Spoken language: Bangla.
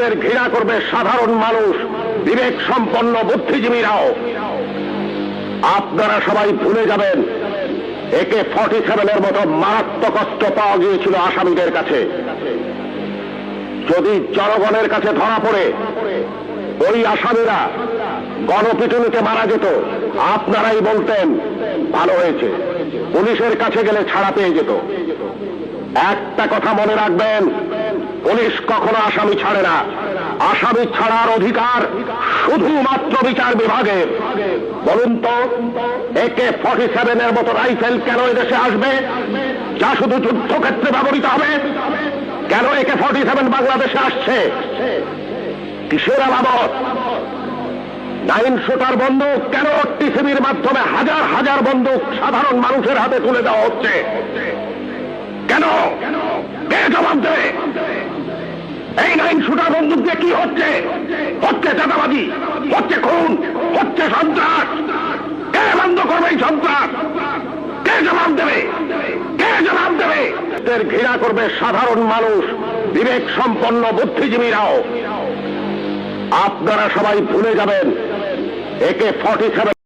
এর ঘৃণা করবে সাধারণ মানুষ বিবেক সম্পন্ন বুদ্ধিজীবীরাও। আপনারা সবাই ভুলে যাবেন একে ফর্টি সেভেনের মতো মারাত্মক অস্ত্র পাওয়া গিয়েছিল আসামিদের কাছে। যদি জনগণের কাছে ধরা পড়ে, ওই আসামিরা গণপিটুনিতে মারা যেত। আপনারাই বলতেন, ভালো হয়েছে। পুলিশের কাছে গেলে ছাড়া পেয়ে যেত। একটা কথা মনে রাখবেন পুলিশ কখনো আসামি ছাড়ে না। আসামি ছাড়ার অধিকার শুধুমাত্র বিচার বিভাগের বলুন তো একে ফর্টি সেভেনের মতো রাইফেল কেন এদেশে আসবে? যা শুধু যুদ্ধক্ষেত্রে ব্যবহৃত হবে? কেন একে ফর্টি সেভেন বাংলাদেশে আসছে? কিসের আলামত? নাইন শুটার বন্দুক কেন টিসিবির মাধ্যমে হাজার হাজার বন্দুক সাধারণ মানুষের হাতে তুলে দেওয়া হচ্ছে? কেন? এই নাইন শুটার বন্দুক দিয়ে কি হচ্ছে? হচ্ছে চাঁদাবাজি, হচ্ছে খুন, হচ্ছে সন্ত্রাস। কে বন্ধ করবে এই সন্ত্রাস? কে জবাব দেবে? কে জবাব দেবে? এর ঘৃণা করবে সাধারণ মানুষ, বিবেক সম্পন্ন বুদ্ধিজীবীরাও। আপনারা সবাই ভুলে যাবেন, একে ফর্টি সেভেন